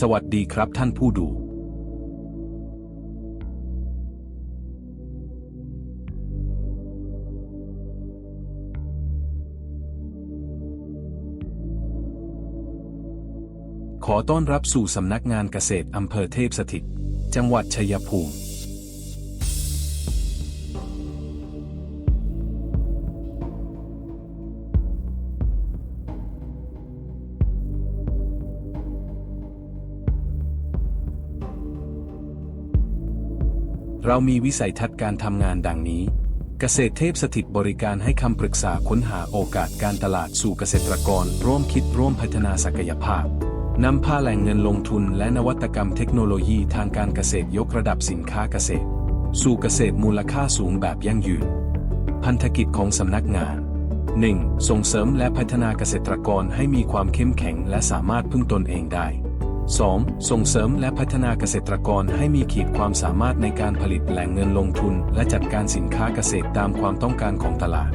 สวัสดีครับท่านผู้ดูขอต้อนรับสู่สำนักงานเกษตรอำเภอเทพสถิต จังหวัดชัยภูมิ เรามีวิสัยทัศน์การทำงานดังนี้ เกษตรเทพสถิตบริการให้คำปรึกษาค้นหาโอกาสการตลาดสู่เกษตรกร ร่วมคิดร่วมพัฒนาศักยภาพนำพาแหล่งเงินลงทุนและนวัตกรรมเทคโนโลยีทางการเกษตรยกระดับสินค้าเกษตร สู่เกษตรมูลค่าสูงแบบยั่งยืน พันธกิจของสำนักงาน 1. ส่งเสริมและพัฒนาเกษตรกรให้มีความเข้มแข็งและสามารถพึ่งตนเองได้ 2. ส่งเสริมและพัฒนาเกษตรกรให้มีขีดความสามารถในการผลิตแหล่งเงินลงทุน และจัดการสินค้าเกษตรตามความต้องการของตลาด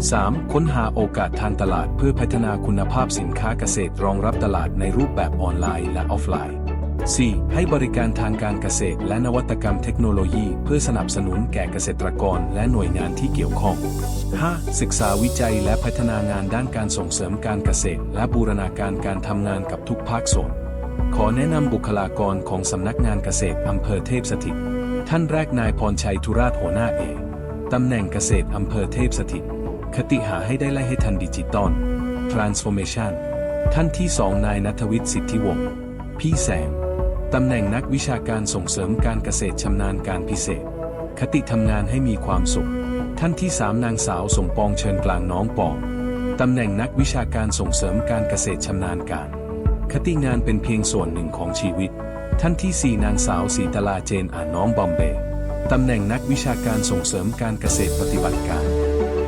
3. ค้นหาโอกาสทางตลาดเพื่อพัฒนาคุณภาพสินค้าเกษตรรองรับตลาดในรูปแบบออนไลน์และออฟไลน์ 4. ให้บริการทางการเกษตรและนวัตกรรมเทคโนโลยี เพื่อสนับสนุนแก่เกษตรกรและหน่วยงานที่เกี่ยวข้อง 5. ศึกษาวิจัยและพัฒนางานด้านการส่งเสริมการเกษตร และบูรณาการการทำงานกับทุกภาคส่วน ขอแนะนำบุคลากรของสำนักงานเกษตรอำเภอเทพสถิต ท่านแรกนายพรชัยธุราชหัวหน้าเอกตำแหน่งเกษตรอำเภอเทพสถิต คติหาให้ได้ไล่ให้ทันดิจิตอล transformation ท่านที่สองนายนัทวิทย์สิทธิวงศ์พี่แสง ตำแหน่งนักวิชาการส่งเสริมการเกษตรชำนาญการพิเศษ คติทำงานให้มีความสุข ท่านที่สามนางสาวสมปองเชิญกลางน้องปอง ตำแหน่งนักวิชาการส่งเสริมการเกษตรชำนาญการ คติงานเป็นเพียงส่วนหนึ่งของชีวิต ท่านที่สี่นางสาวสีตลาเจนอ่านน้องบอมเบย์ตำแหน่งนักวิชาการส่งเสริมการเกษตรปฏิบัติการ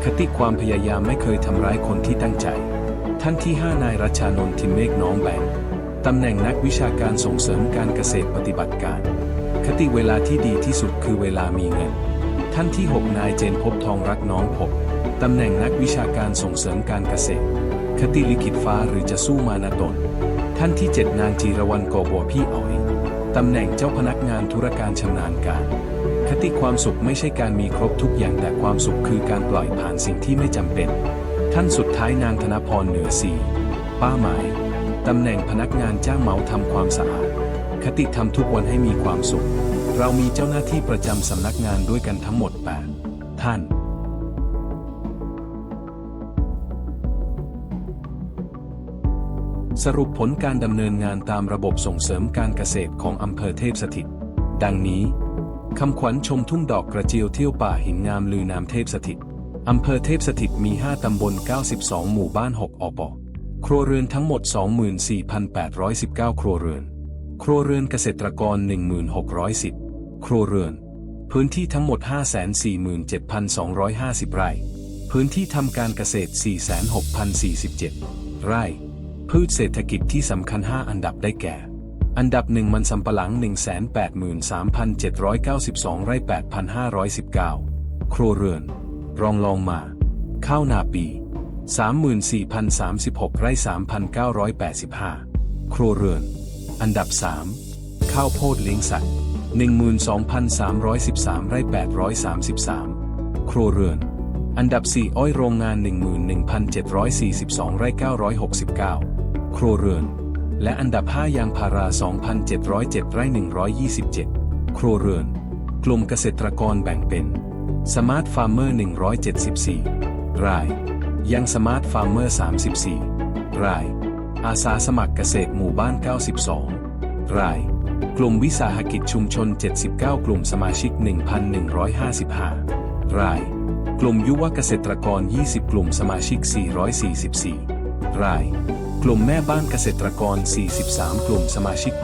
คติความพยายามไม่เคยทำร้ายคนที่ตั้งใจ ท่านที่ห้านายรัชานนทิมเมฆน้องแบงตำแหน่งนักวิชาการส่งเสริมการเกษตรปฏิบัติการ คติเวลาที่ดีที่สุดคือเวลามีเงิน ท่านที่ 6 นายเจนพบทองรักน้องพบตำแหน่งนักวิชาการส่งเสริมการเกษตร คติลิขิตฟ้าหรือจะสู้มานาตน ท่านที่ 7 นางจีรวรรณกอบัวพี่อ๋อย ตำแหน่งเจ้าพนักงานธุรการชำนาญการ คติความสุขไม่ใช่การมีครบทุกอย่างแต่ความสุขคือการปล่อยผ่านสิ่งที่ไม่จำเป็น ท่านสุดท้ายนางธนพรเหนือสีป้าหมาย ตำแหน่งพนักงานจ้างเหมาทำความสะอาด คติทำทุกวันให้มีความสุข เรามีเจ้าหน้าที่ประจำสำนักงานด้วยกันทั้งหมด8ท่าน สรุปผลการดำเนินงานตามระบบส่งเสริมการเกษตรของอำเภอเทพสถิต ดังนี้คำขวัญชมทุ่งดอกกระเจียวเที่ยวป่าหินงามลือนามเทพสถิตอำเภอเทพสถิตมี 5 ตำบล 92 หมู่บ้าน 6อบครัวเรือนทั้งหมด 24,819 ครัวเรือน ครัวเรือนเกษตรกร 1,610 ครัวเรือน พื้นที่ทั้งหมด 547,250 ไร่ พื้นที่ทำการเกษตร 46,047 ไร่ พืชเศรษฐกิจที่สำคัญ 5 อันดับได้แก่ อันดับหนึ่งมันสำปะหลัง 183,792 ไร่ 8,519 ครัวเรือน รองลองมา ข้าวนาปี 34,036 ไร่ 3,985 ครัวเรือน อันดับ 3 ข้าวโพดเลี้ยงสัตว์ 12,313 ไร่ 833 ครัวเรือนอันดับ 4 อ้อยโรงงาน 11,742 ไร่ 969 ครัวเรือน และอันดับ 5 ยางพารา 2,707 ไร่ 127 ครัวเรือน กลุ่มเกษตรกรแบ่งเป็น สมาร์ทฟาร์มเมอร์ 174 ราย ยังสมาร์ทฟาร์มเมอร์ 34 ราย อาสาสมัครเกษตรหมู่บ้าน 92 ราย กลุ่มวิสาหกิจชุมชน 79 กลุ่มสมาชิก 1,155 รายกลุ่มยุวเกษตรกร 20 กลุ่มสมาชิก 444 ราย กลุ่มแม่บ้านเกษตรกร 43 กลุ่มสมาชิก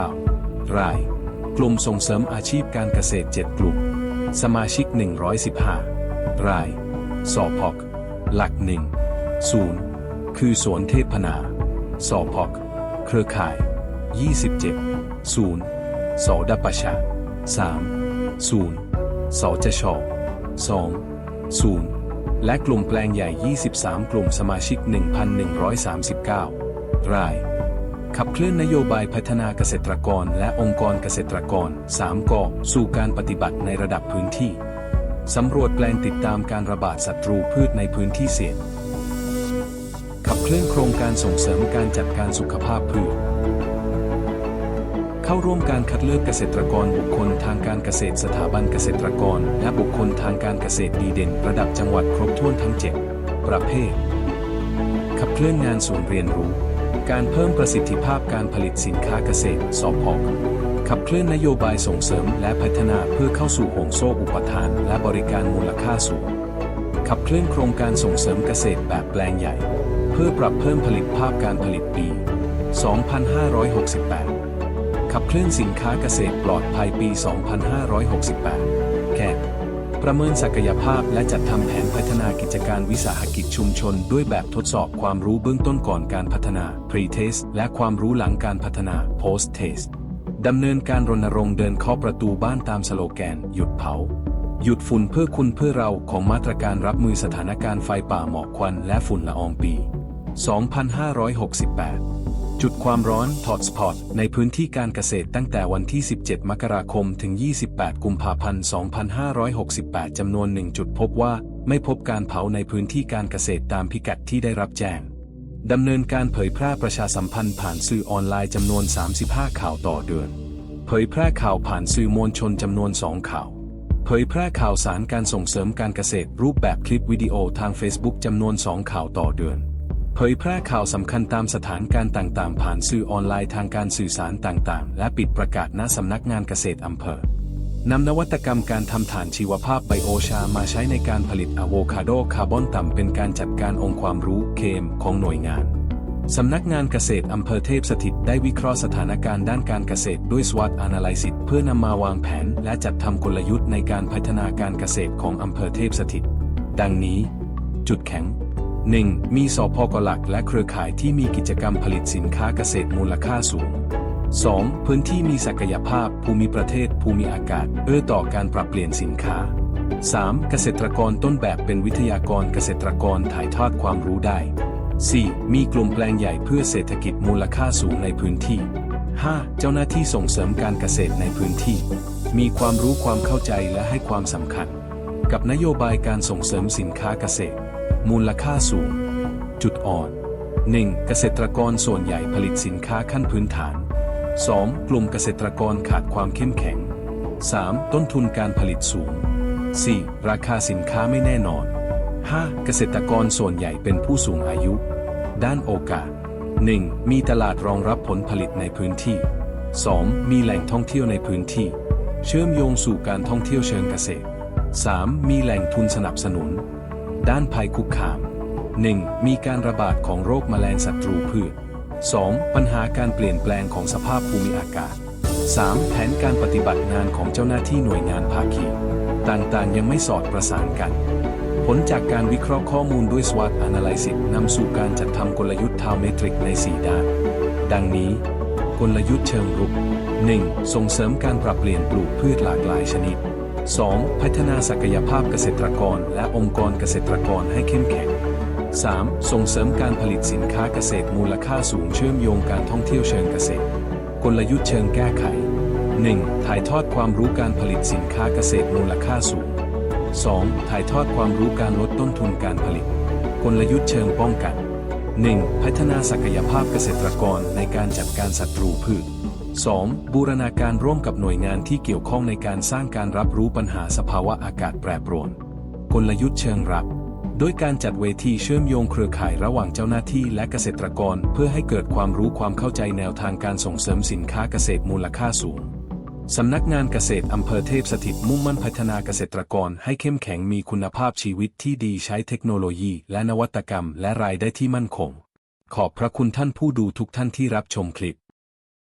889 ราย กลุ่มส่งเสริมอาชีพการเกษตร 7 กลุ่ม สมาชิก 115 ราย สอพอก หลักหนึ่งศูนย์คือสวนเทพนา สอพอก เครือข่าย 27 ศูนย์สอดปชา 3 ศูนย์สจช 2 ศูนย์ และกลุ่มแปลงใหญ่ 23 กลุ่มสมาชิก 1,139 ราย ขับเคลื่อนนโยบายพัฒนาเกษตรกรและองค์กรเกษตรกร 3กอสู่การปฏิบัติในระดับพื้นที่ สำรวจแปลงติดตามการระบาดศัตรูพืชในพื้นที่เสี่ยง ขับเคลื่อนโครงการส่งเสริมการจัดการสุขภาพพืช เข้าร่วมการคัดเลือกเกษตรกรบุคคลทางการเกษตรสถาบันเกษตรกร และบุคคลทางการเกษตรดีเด่น ระดับจังหวัดครบถ้วนทั้ง 7 ประเภท ขับเคลื่อนงานศูนย์เรียนรู้ การเพิ่มประสิทธิภาพการผลิตสินค้าเกษตรสพกขับเคลื่อนนโยบายส่งเสริมและพัฒนาเพื่อเข้าสู่ห่วงโซ่อุปทาน และบริการมูลค่าสูง ขับเคลื่อนโครงการส่งเสริมเกษตรแบบแปลงใหญ่ เพื่อปรับเพิ่มผลิตภาพการผลิตปี 2568 ขับเคลื่อนสินค้าเกษตรปลอดภัยปี 2568 แค่ประเมินศักยภาพและจัดทำแผนพัฒนากิจการวิสาหกิจชุมชน ด้วยแบบทดสอบความรู้เบื้องต้นก่อนการพัฒนา Pre-Test และความรู้หลังการพัฒนา Post-Test ดำเนินการรณรงค์เดินเคาะประตูบ้านตามสโลแกน หยุดเผา หยุดฝุ่นเพื่อคุณเพื่อเราของมาตรการรับมือสถานการณ์ไฟป่าหมอกควันและฝุ่นละอองปี 2568 จุดความร้อนถอดสปอตในพื้นที่การเกษตรตั้งแต่วันที่ 17 มกราคม ถึง 28 กุมภาพันธ์ 2568 จำนวน 1 จุดพบว่า ไม่พบการเผาในพื้นที่การเกษตรตามพิกัดที่ได้รับแจ้ง ดำเนินการเผยแพร่ประชาสัมพันธ์ผ่านสื่อออนไลน์จำนวน 35 ข่าวต่อเดือน เผยแพร่ข่าวผ่านสื่อมวลชนจำนวน 2 ข่าว เผยแพร่ข่าวสารการส่งเสริมการเกษตรรูปแบบคลิปวิดีโอทาง Facebook จำนวน 2 ข่าวต่อเดือน เผยแพร่ข่าวสำคัญตามสถานการณ์ต่างๆ ผ่านสื่อออนไลน์ทางการสื่อสารต่างๆ และปิดประกาศณสำนักงานเกษตรอำเภอนำนวัตกรรมการทำฐานชีวภาพไบโอชามาใช้ในการผลิตอะโวคาโดคาร์บอนต่ำเป็นการจัดการองค์ความรู้เคมของหน่วยงานสำนักงานเกษตรอำเภอเทพสถิตได้วิเคราะห์สถานการณ์ด้านการเกษตรด้วย SWOT Analysis เพื่อนำมาวางแผน และจัดทำกลยุทธ์ในการพัฒนาการเกษตรของอำเภอเทพสถิต ดังนี้ จุดแข็ง 1. มีสพกหลักและเครือข่ายที่มีกิจกรรมผลิตสินค้าเกษตรมูลค่าสูง 2. พื้นที่มีศักยภาพ ภูมิประเทศ ภูมิอากาศ เอื้อต่อการปรับเปลี่ยนสินค้า 3. เกษตรกรต้นแบบเป็นวิทยากรเกษตรกรถ่ายทอดความรู้ได้ 4. มีกลุ่มแปลงใหญ่เพื่อเศรษฐกิจมูลค่าสูงในพื้นที่ 5. เจ้าหน้าที่ส่งเสริมการเกษตรในพื้นที่ มีความรู้ความเข้าใจและให้ความสำคัญ กับนโยบายการส่งเสริมสินค้าเกษตร มูลค่าสูง จุดอ่อน 1. เกษตรกรส่วนใหญ่ผลิตสินค้าขั้นพื้นฐาน 2. กลุ่มเกษตรกรขาดความเข้มแข็ง 3. ต้นทุนการผลิตสูง 4. ราคาสินค้าไม่แน่นอน 5. เกษตรกรส่วนใหญ่เป็นผู้สูงอายุ ด้านโอกาส 1. มีตลาดรองรับผลผลิตในพื้นที่ 2. มีแหล่งท่องเที่ยวในพื้นที่ เชื่อมโยงสู่การท่องเที่ยวเชิงเกษตร 3. มีแหล่งทุนสนับสนุน ด้านภัยคุกคาม 1. มีการระบาดของโรคแมลงศัตรูพืช 2. ปัญหาการเปลี่ยนแปลงของสภาพภูมิอากาศ 3. แผนการปฏิบัติงานของเจ้าหน้าที่หน่วยงานภาคี ต่างๆ ยังไม่สอดประสานกัน ผลจากการวิเคราะห์ข้อมูลด้วย SWOT Analysis นำสู่การจัดทำกลยุทธ์ทาวเมตริกใน 4 ด้าน ดังนี้ กลยุทธ์เชิงรุก 1. ส่งเสริมการปรับเปลี่ยนปลูกพืชหลากหลายชนิด 2. พัฒนาศักยภาพเกษตรกร และองค์กรเกษตรกรให้เข้มแข็ง 3. ส่งเสริมการผลิตสินค้าเกษตรมูลค่าสูงเชื่อมโยงการท่องเที่ยวเชิงเกษตร กลยุทธ์เชิงแก้ไข 1. ถ่ายทอดความรู้การผลิตสินค้าเกษตรมูลค่าสูง 2. ถ่ายทอดความรู้การลดต้นทุนการผลิต กลยุทธ์เชิงป้องกัน 1. พัฒนาศักยภาพเกษตรกรในการจัดการศัตรูพืช 2. บูรณาการร่วมกับหน่วยงานที่เกี่ยวข้องในการสร้างการรับรู้ปัญหาสภาวะอากาศแปรปรวน กลยุทธ์เชิงรับ โดยการจัดเวทีเชื่อมโยงเครือข่ายระหว่างเจ้าหน้าที่และเกษตรกร เพื่อให้เกิดความรู้ความเข้าใจแนวทางการส่งเสริมสินค้าเกษตรมูลค่าสูง สำนักงานเกษตรอำเภอเทพสถิตมุ่งมั่นพัฒนาเกษตรกรให้เข้มแข็งมีคุณภาพชีวิตที่ดีใช้เทคโนโลยีและนวัตกรรม และรายได้ที่มั่นคง ขอบพระคุณท่านผู้ดูทุกท่านที่รับชมคลิป